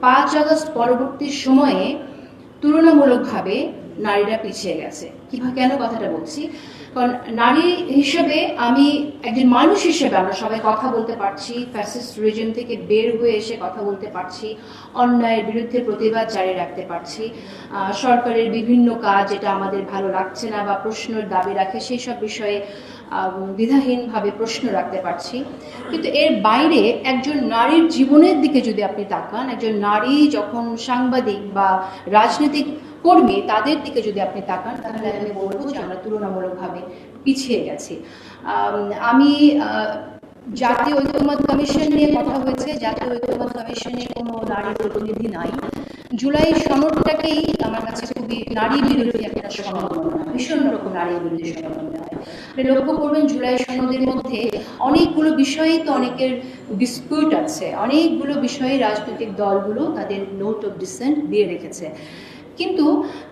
পাঁচ আগস্ট পরবর্তী সময়ে তুলনামূলকভাবে নারীরা পিছিয়ে গেছে। কীভাবে কেন কথাটা বলছি? কারণ নারী হিসেবে আমি একজন মানুষ হিসেবে আমরা সবাই কথা বলতে পারছি ফ্যাসিস্ট রিজন থেকে বের হয়ে এসে কথা বলতে পারছি, অন্যায়ের বিরুদ্ধে প্রতিবাদ জারি রাখতে পারছি সরকারের বিভিন্ন কাজ যেটা আমাদের ভালো লাগছে না বা প্রশ্নের দাবি রাখে সেই সব বিষয়ে দ্বিধাহীনভাবে প্রশ্ন রাখতে পারছি। কিন্তু এর বাইরে একজন নারীর জীবনের দিকে যদি আপনি তাকান, একজন নারী যখন সাংবাদিক বা রাজনৈতিক কর্মী তাদের দিকে যদি আপনি তাকান তাহলে আমি বলব যে আমরা তুলনামূলকভাবে পিছিয়ে গেছি। আম, জাতীয় ঐক্যমত কমিশন নিয়ে কথা হয়েছে। জাতীয় ঐক্যমত কমিশনে কোনো নারী প্রতিনিধি নাই। জুলাই সনদটাকেই আমার কাছে খুবই নারী বিরোধী একটা সনদ হয় ভীষণ রকম নারী বিরোধী সনদ হয় লক্ষ্য করবেন জুলাই সনদের মধ্যে অনেকগুলো বিষয়েই তো অনেকের ডিসপিউট আছে। অনেকগুলো বিষয়ে রাজনৈতিক দলগুলো তাদের নোট অফ ডিসেন্ট দিয়ে রেখেছে। কিন্তু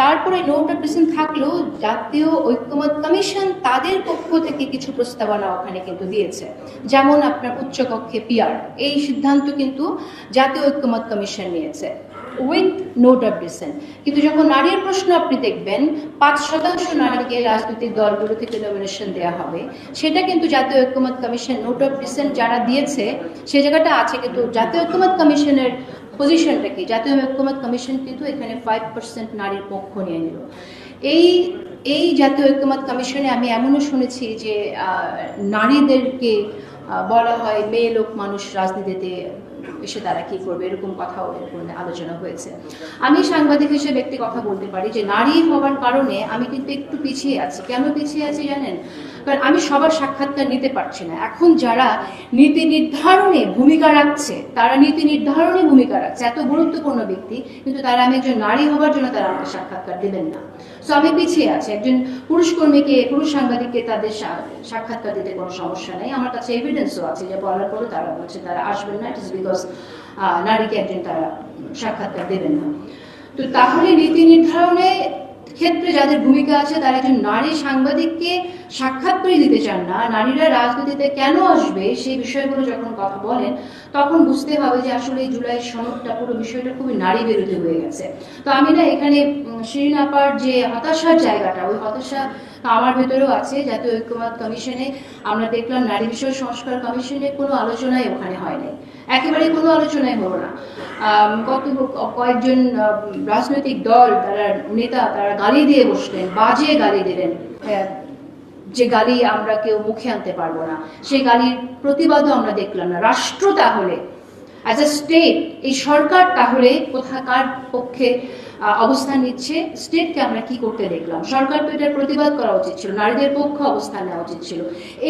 তারপরে অফ ডিসেন্ট থাকলেও জাতীয় ঐক্যমত কমিশন তাদের পক্ষ থেকে কিছু প্রস্তাবনা ওখানে কিন্তু দিয়েছে। যেমন আপনার উচ্চকক্ষে পিয়ার এই সিদ্ধান্ত কিন্তু জাতীয় ঐক্যমত কমিশন নিয়েছে উইথ অফ ডিসেন্ট কিন্তু যখন নারীর প্রশ্ন আপনি দেখবেন, পাঁচ শতাংশ নারীকে রাজনৈতিক দলগুলো থেকে নমিনেশন দেওয়া হবে, সেটা কিন্তু জাতীয় ঐক্যমত কমিশন নোট অফ যারা দিয়েছে, সে জায়গাটা আছে, কিন্তু জাতীয় ঐক্যমত কমিশনের পজিশনটা কি? জাতীয় ঐক্যমত কমিশন কিন্তু এখানে ফাইভ পার্সেন্ট নারীর পক্ষ নিয়ে নিল। এই এই জাতীয় ঐক্যমত কমিশনে আমি এমনও শুনেছি যে নারীদেরকে বলা হয় মেয়ে লোক, মানুষ রাজনীতিতে এসে তারা কি করবে? এরকম কথাও আলোচনা হয়েছে। আমি সাংবাদিক হিসেবে একটি কথা বলতে পারি যে, নারী হওয়ার কারণে আমি কিন্তু একটু পিছিয়ে আছি। কেন পিছিয়ে আছি জানেন? কারণ আমি সবার সাক্ষাৎকার নিতে পারছি না। এখন যারা নীতি নির্ধারণে ভূমিকা রাখছে, তারা নীতি নির্ধারণে ভূমিকা রাখছে। এত গুরুত্বপূর্ণ ব্যক্তি, কিন্তু তারা আমি একজন নারী হওয়ার জন্য তারা আমাকে সাক্ষাৎকার দেবেন না। সো আমি পিছিয়ে আছি। একজন পুরুষ কর্মীকে, পুরুষ সাংবাদিককে তাদের সাক্ষাৎকার দিতে কোনো সমস্যা নেই। আমার কাছে এভিডেন্সও আছে যে বলার পরে তারা বলছে তারা আসবেন না। ইট ইস বিকজ নারীকে একজন তারা সাক্ষাৎকার দেবেন না। তো তাহলে নীতি নির্ধারণে ক্ষেত্রে যাদের ভূমিকা আছে, তারা একজন নারী সাংবাদিককে সাক্ষাৎ করে দিতে চান না। নারীরা রাজনীতিতে কেন আসবে সেই বিষয়গুলো যখন কথা বলেন, তখন বুঝতে হবে যে আসলে জুলাই সনদটা, পুরো বিষয়টা খুবই নারী বিরোধী হয়ে গেছে। তো আমি না এখানে শিরিনাপার যে হতাশার জায়গাটা, ওই হতাশা আমার ভেতরেও আছে জাতীয় ঐক্যমত কমিশনে আমরা দেখলাম নারী বিষয় সংস্কার কমিশনে কোনো আলোচনাই ওখানে হয়নি। একেবারে কোনো আলোচনাই হলো না। কত কয়েকজন রাজনৈতিক দল তারা নেতা তারা গালি দিয়ে বসলেন বাজে গালি দিলেন। হ্যাঁ, যে গালি আমরা কেউ মুখে আনতে পারব না। সেই গালির প্রতিবাদও আমরা দেখলাম না। রাষ্ট্র তাহলে অ্যাজ এ স্টেট এই সরকার তাহলে কোথাকার পক্ষে অবস্থান নিচ্ছে। স্টেটকে আমরা কি করতে দেখলাম? সরকার তো এটার প্রতিবাদ করা উচিত ছিল, নারীদের পক্ষে অবস্থান নেওয়া উচিত ছিল।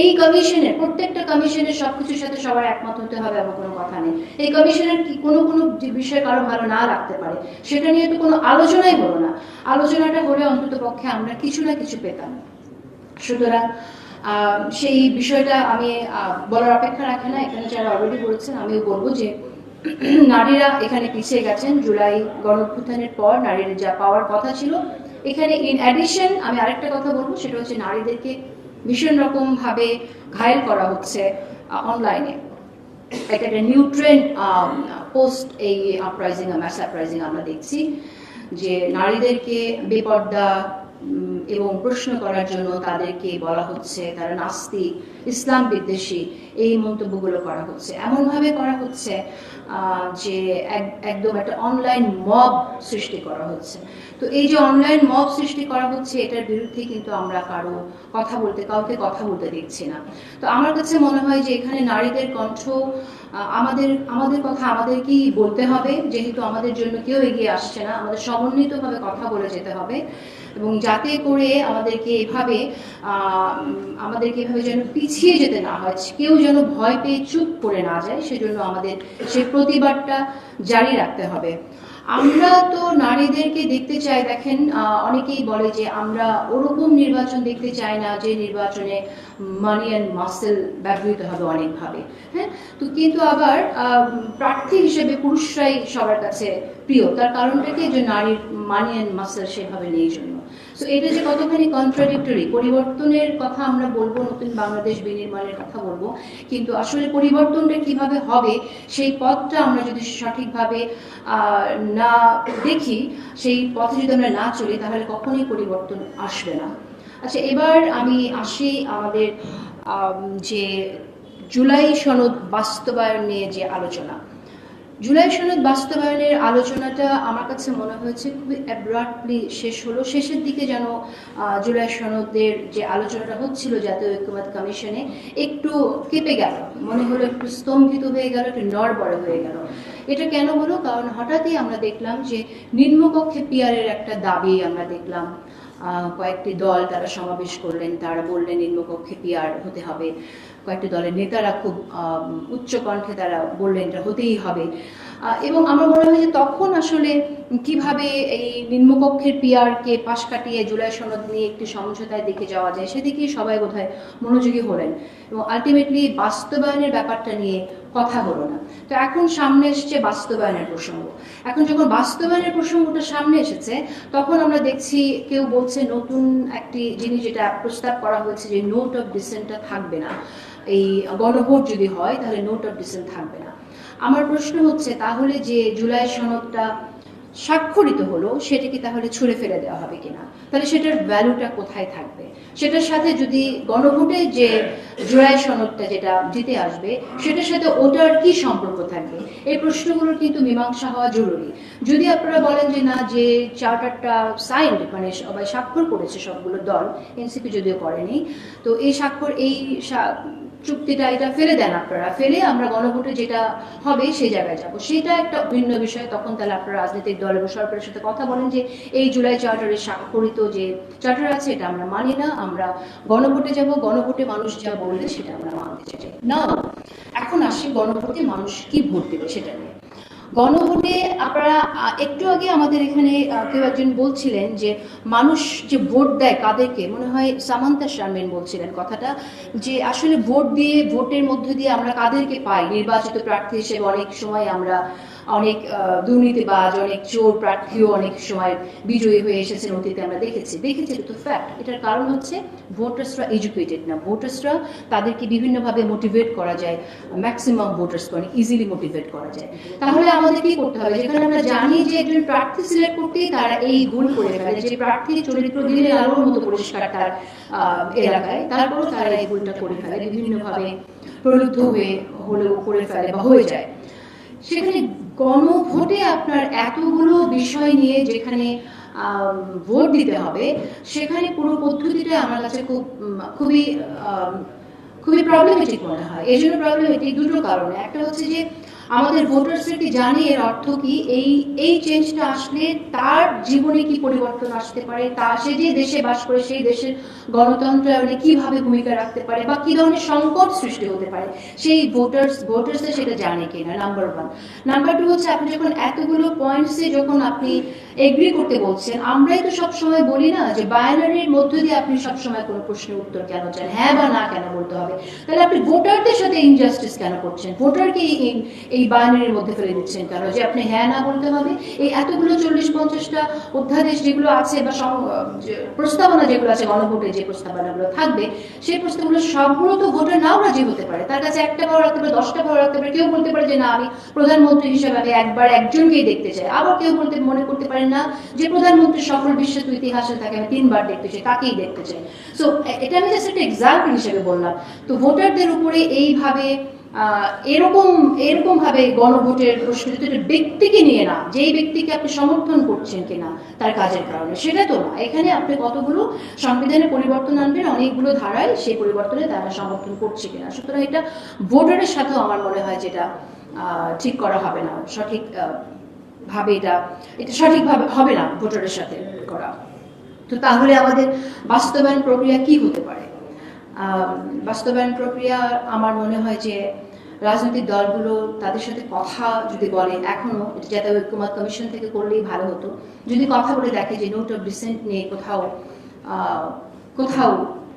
এই কমিশনের, প্রত্যেকটা কমিশনের সবকিছুর সাথে সবার একমত হতে হবে এমন কোনো কথা নেই। এই কমিশনের কি কোনো কোনো বিষয় কারও ভালো না লাগতে পারে, সেটা নিয়ে তো কোনো আলোচনাই হলো না। আলোচনাটা হলে অন্তত পক্ষে আমরা কিছু না কিছু পেতাম। সুতরাং সেই বিষয়টা আমি বলার অপেক্ষা রাখে না। এখানে যারা অলরেডি বলেছেন, আমিও বলব যে নারীরা এখানে পিছিয়ে গেছেন। জুলাই গণঅভ্যুত্থানের পর নারীর যা পাওয়ার কথা ছিল। এখানে ইন অ্যাডিশন আমি আরেকটা কথা বলব, সেটা হচ্ছে নারীদেরকে ভীষণ রকম ভাবে ঘায়েল করা হচ্ছে অনলাইনে এটা একটা পোস্ট এই আপরাইজিং ম্যাস আপরাইজিং আমরা দেখছি যে নারীদেরকে বেপর্দা এবং প্রশ্ন করার জন্য তাদেরকে বলা হচ্ছে, তারা নাস্তিক, ইসলাম বিদ্বেষী, এই মন্তব্যগুলো করা হচ্ছে। এমনভাবে করা হচ্ছে যে এক- একদম একটা অনলাইন মব সৃষ্টি করা হচ্ছে। তো এই যে অনলাইন মব সৃষ্টি করা হচ্ছে, এটার বিরুদ্ধে কিন্তু আমরা কারও কথা বলতে, কাউকে কথা বলতে দেখছি না। তো আমার কাছে মনে হয় যে এখানে নারীদের কণ্ঠ আমাদের আমাদের কথা আমাদেরকেই বলতে হবে। যেহেতু আমাদের জন্য কেউ এগিয়ে আসছে না, আমাদের সমন্বিতভাবে কথা বলে যেতে হবে। এবং যাতে করে আমাদেরকে এভাবে আমাদেরকে এভাবে যেন পিছিয়ে যেতে না হয়, কেউ যেন ভয় পেয়ে চুপ করে না যায়, সেজন্য আমাদের সেই প্রতিবাদটা জারি রাখতে হবে। আমরা তো নারীদেরকে দেখতে চাই। দেখেন অনেকেই বলে যে আমরা ওরকম নির্বাচন দেখতে চাই না যে নির্বাচনে মানি অ্যান্ড মাসেল ব্যবহৃত হবে অনেকভাবে। হ্যাঁ? তো কিন্তু আবার প্রার্থী হিসেবে পুরুষরাই সবার কাছে প্রিয়। তার কারণটা কি যে নারীর মানি অ্যান্ড মাসেল সেভাবে নেই জন্য। সো এটা যে কতখানি কন্ট্রাডিক্টরি পরিবর্তনের কথা আমরা বলব, নতুন বাংলাদেশ বিনির্মাণের কথা বলব, কিন্তু আসলে পরিবর্তনটা কীভাবে হবে, সেই পথটা আমরা যদি সঠিকভাবে না দেখি, সেই পথে যদি আমরা না চলি, তাহলে কখনোই পরিবর্তন আসবে না। আচ্ছা এবার আমি আসি আমাদের যে জুলাই সনদ বাস্তবায়ন নিয়ে যে আলোচনা। জুলাই সনদ বাস্তবায়নের আলোচনাটা আমার কাছে মনে হয়েছে খুবই অ্যাব্রাটলি শেষ হলো। শেষের দিকে যেন জুলাই সনদের যে আলোচনাটা হচ্ছিল জাতীয় ঐক্যমত কমিশনে, একটু কেঁপে গেল। মনে হলো একটু স্তম্ভিত হয়ে গেল, একটু নড়বড়ে হয়ে গেল। এটা কেন হলো? কারণ হঠাৎই আমরা দেখলাম যে নিম্নকক্ষে পিয়ারের একটা দাবি আমরা দেখলাম। কয়েকটি দল তারা সমাবেশ করলেন, তারা বললেন নিম্নকক্ষে পিয়ার হতে হবে। কয়েকটি দলের নেতারা খুব উচ্চকণ্ঠে উচ্চ কণ্ঠে তারা বললেন এটা হতেই হবে। এবং আমার মনে হয় যে তখন আসলে কীভাবে এই নিম্নকক্ষের পিয়ারকে পাশ কাটিয়ে জুলাই সনদ নিয়ে একটি সমঝোতায় দিকে যাওয়া যায় সেদিকেই সবাই বোধহয় মনোযোগী হলেন? এবং আলটিমেটলি বাস্তবায়নের ব্যাপারটা নিয়ে কথা হলো না। তো এখন সামনে এসছে বাস্তবায়নের প্রসঙ্গ। এখন যখন বাস্তবায়নের প্রসঙ্গটা সামনে এসেছে, তখন আমরা দেখছি কেউ বলছে নতুন একটি জিনিস যেটা প্রস্তাব করা হয়েছে যে নোট অফ ডিসেন্টটা থাকবে না। এই গণভোট যদি হয়, তাহলে নোট অফ ডিসেন্ট থাকবে না। আমার প্রশ্ন হচ্ছে, তাহলে যে জুলাই সনদটা স্বাক্ষরিত হলো, সেটাকে তাহলে ছুঁড়ে ফেলে দেওয়া হবে কিনা? তাহলে সেটার ভ্যালুটা কোথায় থাকবে? সেটার সাথে যদি গণভোটে যে জুলাই সনদটা যেটা জিতে আসবে সেটার সাথে ওটার কি সম্পর্ক থাকবে? এই প্রশ্নগুলোর কিন্তু মীমাংসা হওয়া জরুরি। যদি আপনারা বলেন যে না যে চার্টারটা সাইন্ড মানে সবাই স্বাক্ষর করেছে সবগুলো দল এনসিপি যদিও করেনি তো এই স্বাক্ষর এই চুক্তিটা এটা ফেলে দেন আপনারা। ফেলে আমরা গণভোটে যেটা হবে সেই জায়গায় যাব। সেটা একটা ভিন্ন বিষয়। তখন তাহলে আপনারা রাজনৈতিক দল এবং সরকারের সাথে কথা বলেন যে এই জুলাই চার্টারের স্বাক্ষরিত যে চার্টার আছে এটা আমরা মানি না। আমরা গণভোটে যাব, গণভোটে মানুষ যা বলবে সেটা আমরা মানতে চাই। না, এখন আসি গণভোটে মানুষ কি ভোট দেবে সেটা নিয়ে। গণভোটে আপনারা একটু আগে আমাদের এখানে কেউ একজন বলছিলেন যে মানুষ যে ভোট দেয় কাদেরকে, মনে হয় সামান্তা শারমিন বলছিলেন কথাটা, যে আসলে ভোট দিয়ে, ভোটের মধ্য দিয়ে আমরা কাদেরকে পাই? নির্বাচিত প্রার্থী হিসেবে অনেক সময় আমরা অনেক দুর্নীতিবাজ, অনেক চোর প্রার্থীও অনেক সময় বিজয়ী হয়ে এসেছেন অতীতে আমরা দেখেছি। দেখেছি তো ফ্যাক্ট এটার কারণ হচ্ছে ভোটার্সরা এডুকেটেড না। ভোটার্সরা তাদেরকে বিভিন্নভাবে মোটিভেট করা যায়। ম্যাক্সিমাম ভোটার্স অনেক ইজিলি মোটিভেট করা যায়। তাহলে আমাদের কি করতে হবে? যেখানে আমরা জানি যে একজন প্রার্থী সিলেক্ট করতেই তারা এই ভুল করে ফেলে যে প্রার্থী চরিত্র দিনের আলোর মতো পরিষ্কার তার এলাকায়। তারপরও তারা এই ভুলটা করে ফেলে। বিভিন্নভাবে প্রলুব্ধ হয়ে হলেও করে ফেলে বা হয়ে যায়। সেখানে গণভোটে আপনার এতগুলো বিষয় নিয়ে যেখানে ভোট দিতে হবে, সেখানে পুরো পদ্ধতিটা আমার কাছে খুব খুবই খুবই প্রবলেমেটিক মনে হয়। এই জন্য প্রবলেমেটিক দুটো কারণে। একটা হচ্ছে যে আমাদের ভোটার্সরা কি জানে এর অর্থ কি? এই এই চেঞ্জটা আসলে তার জীবনে কি পরিবর্তন আসতে পারে? তা সে যে দেশে বাস করে, সেই দেশের গণতন্ত্রায়নে কীভাবে ভূমিকা রাখতে পারে বা কি ধরনের সংকট সৃষ্টি হতে পারে? সেই ভোটার্স ভোটার্সরা সেটা জানে কিনা নাম্বার ওয়ান নাম্বার টু হচ্ছে, আপনি যখন এতগুলো পয়েন্টসে যখন আপনি এগ্রি করতে বলছেন, আমরাই তো সবসময় বলি না যে বায়োনারির মধ্য দিয়ে আপনি সবসময় কোনো প্রশ্নের উত্তর কেন চান? হ্যাঁ বা না কেন বলতে হবে? তাহলে আপনি ভোটারদের সাথে ইনজাস্টিস কেন করছেন? ভোটারকে এই এই- বায়োনারির মধ্যে ফেলে দিচ্ছেন কেন? যে আপনি হ্যাঁ না বলতে হবে? এই এতগুলো চল্লিশ, পঞ্চাশটা অধ্যাদেশ যেগুলো আছে বা প্রস্তাবনা যেগুলো আছে, গণভোটে যে প্রস্তাবনাগুলো থাকবে, সেই প্রস্তাবগুলো সবগুলো তো ভোটার নাও রাজি হতে পারে। তার কাছে একটা ভালো রাখতে পারে, দশটা ভালো রাখতে পারে, কেউ বলতে পারে যে, না, আমি প্রধানমন্ত্রী হিসেবে আমি একবার একজনকেই দেখতে চাই। আবার কেউ বলতে, মনে করতে পারে না যে, প্রধানমন্ত্রী সকল বিশ্বের তো ইতিহাসে থাকে আমি তিনবার দেখতে চাই, তাকেই দেখতে চাই। সো এটা আমি জাস্ট একটা এক্সাম্পল হিসেবে বললাম। তো ভোটারদের উপরে এইভাবে এরকম এরকম ভাবে গণভোটের প্রশ্ন এটা ব্যক্তিকে নিয়ে না, যেই ব্যক্তিকে আপনি সমর্থন করছেন কিনা, তার কাজের কারণে, সেটা তো না। এখানে আপনি কতগুলো সংবিধানে পরিবর্তন আনবেন, অনেকগুলো ধারায় সেই পরিবর্তনে তারা সমর্থন করছে কিনা। সুতরাং এটা ভোটারের সাথেও আমার মনে হয় যেটা ঠিক করা হবে না, সঠিক ভাবে এটা এটা সঠিকভাবে হবে না ভোটারের সাথে করা। তো তাহলে আমাদের বাস্তবায়ন প্রক্রিয়া কি হতে পারে? বাস্তবায়ন প্রক্রিয়া আমার মনে হয় যে রাজনৈতিক দলগুলো তাদের সাথে কথা যদি বলে এখনও, এটা জাতীয় ঐক্যমত কমিশন থেকে করলেই ভালো হতো। যদি কথা বলে দেখে যে নোট অফ ডিসেন্ট নিয়ে কোথাও কোথাও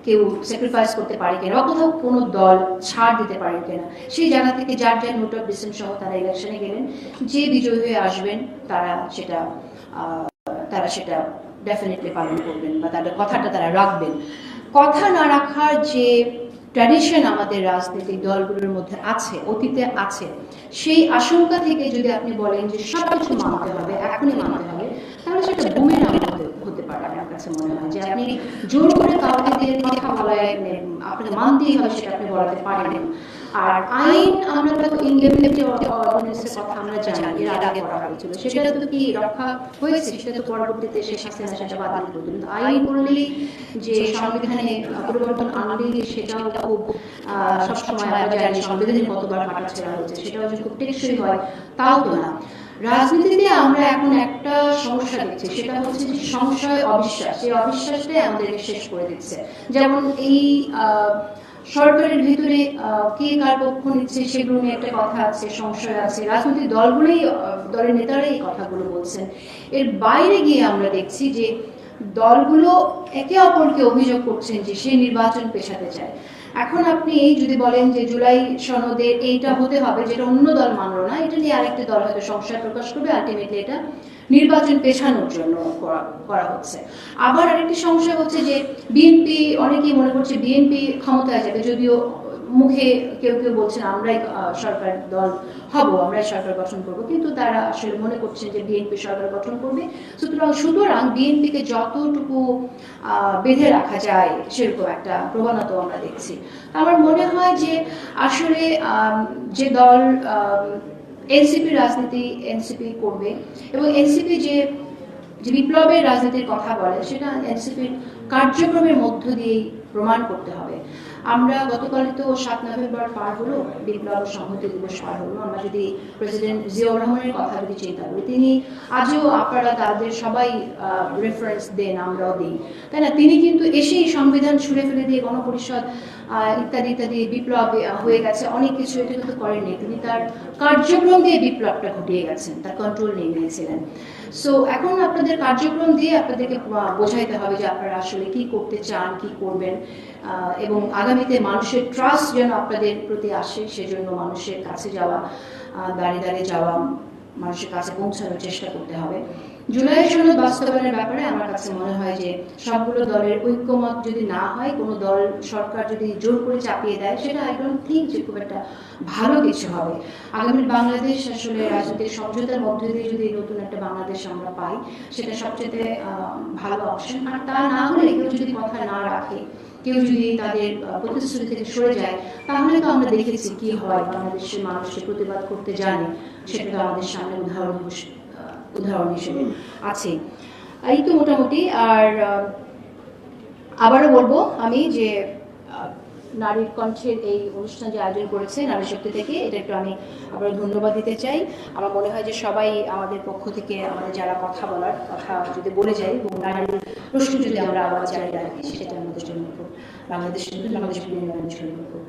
কেউ স্যাক্রিফাইস করতে পারে কিনা বা কোথাও কোনো দল ছাড় দিতে পারে কিনা, সেই জায়গা থেকে যার যার নোট অফ ডিসেন্ট সহ তারা ইলেকশনে গেলেন, যে বিজয়ী হয়ে আসবেন, তারা সেটা তারা সেটা ডেফিনেটলি পালন করবেন বা তাদের কথাটা তারা রাখবেন। কথা না রাখার যে ট্র্যাডিশন আমাদের রাজনৈতিক দলগুলোর মধ্যে আছে, অতীতে আছে, সেই আশঙ্কা থেকে যদি আপনি বলেন যে সব কিছু মানতে হবে, এখনই মানতে হবে, তাহলে সেটা বুমেরাং হতে পারে আমার কাছে মনে হয় যে আপনি জোর করে কাউকে দিয়ে কথা বলায় আপনি মানতেই হবে, সেটা আপনি বলাতে পারেন। আর আইন আমরা তো ইনডেমনিটি কথা আমরা জানি এর আগে করা হয়েছিল। সেটা তো কি রক্ষা হয়েছে? সেটা তো পরবর্তীতে শেখ হাসিনা সেটা বাতিল করে দিল। আইন করলেই যে সংবিধানে পরিবর্তন আনলেই সেটাও খুব সবসময় আমরা জানি সংবিধানে কতবার কাটাছেড়া হয়েছে সেটাও যে খুব টেকসই হয় তাও তো না। রাজনীতিতে আমরা এখন একটা সমস্যা দেখছি সেটা হচ্ছে যে সংশয় অবিশ্বাস। এই অবিশ্বাসটাই আমাদেরকে শেষ করে দিচ্ছে। যেমন এই আহ, সরকারের ভিতরে কে কার পক্ষ নিচ্ছে সেগুলো নিয়ে একটা কথা আছে, সংশয় আছে। রাজনৈতিক দলগুলোই দলের নেতারাই এই কথাগুলো বলছেন। এর বাইরে গিয়ে আমরা দেখছি যে দলগুলো একে অপরকে অভিযোগ করছেন যে সে নির্বাচন পেশাতে চায়। এখন আপনি এই যদি বলেন যে জুলাই সনদে এইটা হতে হবে, যেটা অন্য দল মানলো না, এটা নিয়ে আরেকটি দল হয়তো সংশয় প্রকাশ করবে আলটিমেটলি এটা নির্বাচন পেছানোর জন্য করা- হচ্ছে। আবার আরেকটি সমস্যা হচ্ছে যে বিএনপি, অনেকেই মনে করছে বিএনপি ক্ষমতায় যাবে, যদিও মুখে কেউ কেউ বলছেন আমরাই সরকার দল হব, আমরাই সরকার গঠন করব। কিন্তু তারা আসলে মনে করছেন যে বিএনপি সরকার গঠন করবে। সুতরাং সুতরাং বিএনপিকে যতটুকু বেঁধে রাখা যায়, সেরকম একটা প্রবণতা আমরা দেখছি। আমার মনে হয় যে আসলে যে দল এনসিপি রাজনীতি, এনসিপি করবে এবং এনসিপি যে যে বিপ্লবের রাজনীতির কথা বলে সেটা এনসিপির কার্যক্রমের মধ্য দিয়েই প্রমাণ করতে হবে। আমরা গতকালই তো সাত নভেম্বর পার হলো, বিপ্লব সংহতি দিবস পার হলো। আমরা যদি প্রেসিডেন্ট জিয়াউর রহমানের কথা যদি চিন্তা করি, তিনি আজও আপনারা তাদের সবাই রেফারেন্স দেন, আমরাও দিই। তাই না? তিনি কিন্তু এসেই সংবিধান ছুঁড়ে ফেলে দিয়ে গণপরিষদ ইত্যাদি ইত্যাদি বিপ্লব হয়ে গেছে। অনেক কিছু এটা কিন্তু করেননি। তিনি তার কার্যক্রম দিয়ে বিপ্লবটা ঘটিয়ে গেছেন। তার কন্ট্রোল নিয়ে নিয়েছিলেন সো এখন আপনাদের কার্যক্রম দিয়ে আপনাদেরকে বোঝাইতে হবে যে আপনারা আসলে কি করতে চান, কি করবেন এবং আগামীতে মানুষের ট্রাস্ট যেন আপনাদের প্রতি আসে, সেজন্য মানুষের কাছে যাওয়া দাঁড়িয়ে দাঁড়িয়ে যাওয়া, মানুষের কাছে পৌঁছানোর চেষ্টা করতে হবে। জুলাই সনদ বাস্তবায়নের ব্যাপারে আমার কাছে মনে হয় যে সবগুলো দলের ঐক্যমত যদি না হয় কোনো দল সরকার যদি জোর করে চাপিয়ে দেয় সেটা আই ডোন্ট থিঙ্ক যে খুব একটা ভালো কিছু হবে। আগামী বাংলাদেশ আসলে রাজনৈতিক সমঝোতার মধ্যে দিয়ে যদি নতুন একটা বাংলাদেশ আমরা পাই সেটা সবচেয়ে ভালো অপশন আর তা না হলে কেউ যদি কথা না রাখে কেউ যদি তাদের প্রতিশ্রুতি থেকে সরে যায় তাহলে তো আমরা দেখেছি কি হয়। বাংলাদেশের মানুষের প্রতিবাদ করতে জানে সেটা তো আমাদের সামনে উদাহরণ আহ, উদাহরণ হিসেবে আছে। এই তো মোটামুটি, আর আবারও বলব আমি যে নারীর কণ্ঠের এই অনুষ্ঠান যে আয়োজন করেছে নারী শক্তি থেকে, এটা একটু আমি আবার ধন্যবাদ দিতে চাই। আমার মনে হয় যে সবাই আমাদের পক্ষ থেকে আমাদের যারা কথা বলার কথা যদি বলে যাই এবং নারীর প্রশ্ন যদি আমরা আওয়াজ জানিয়ে রাখি, সেটা আমাদের জন্য বাংলাদেশের বাংলাদেশের জন্য ধন্যবাদ।